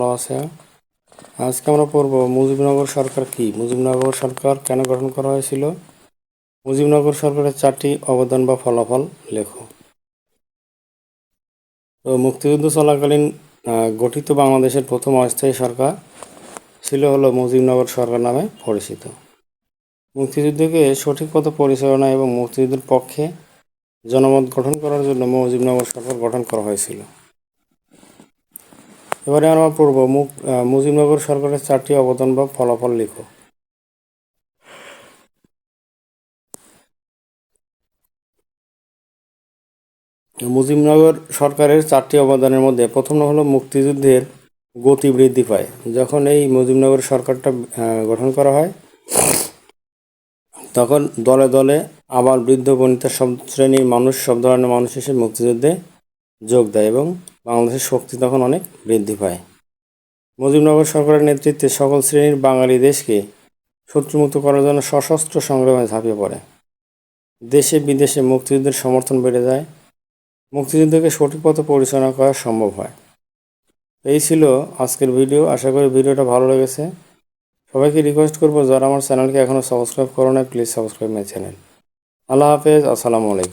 ভালো আছে আজকে আমরা পড়ব মুজিবনগর সরকার কি? মুজিবনগর সরকার কেন গঠন করা হয়েছিল? মুজিবনগর সরকারের চারটি অবদান বা ফলাফল লেখো। তো মুক্তিযুদ্ধ চলাকালীন গঠিত বাংলাদেশের প্রথম অস্থায়ী সরকার ছিল হলো মুজিবনগর সরকার নামে পরিচিত। মুক্তিযুদ্ধকে সঠিক পথে পরিচালনা এবং মুক্তিযুদ্ধের পক্ষে জনমত গঠন করার জন্য মুজিবনগর সরকার গঠন করা হয়েছিল। এবারে আমরা পড়ব মুজিবনগর সরকারের চারটি অবদান বা ফলাফল লিখো। মুজিবনগর সরকারের চারটি অবদানের মধ্যে প্রথম হলো মুক্তিযুদ্ধের গতি বৃদ্ধি পায়, যখন এই মুজিবনগর সরকারটা গঠন করা হয়। তখন দলে দলে আবার বৃদ্ধ বনিতা সব শ্রেণির মানুষ, সব ধরনের মানুষ এসে মুক্তিযুদ্ধে যোগ দেয় এবং বাংলাদেশের শক্তি তখন অনেক বৃদ্ধি পায়। মুজিবনগর সরকারের নেতৃত্বে সকল শ্রেণির বাঙালি দেশকে শত্রুমুক্ত করার জন্য সশস্ত্র সংগ্রামে ঝাঁপিয়ে পড়ে। দেশে বিদেশে মুক্তিযুদ্ধের সমর্থন বেড়ে যায়। মুক্তিযুদ্ধকে সঠিক পথে পরিচালনা করা সম্ভব হয়। এই ছিল আজকের ভিডিও। আশা করি ভিডিওটা ভালো লেগেছে। সবাইকে রিকোয়েস্ট করব, যারা আমার চ্যানেলকে এখনও সাবস্ক্রাইব করো না প্লিজ সাবস্ক্রাইব মাই চ্যানেল আল্লাহ হাফেজ, আসসালামু আলাইকুম।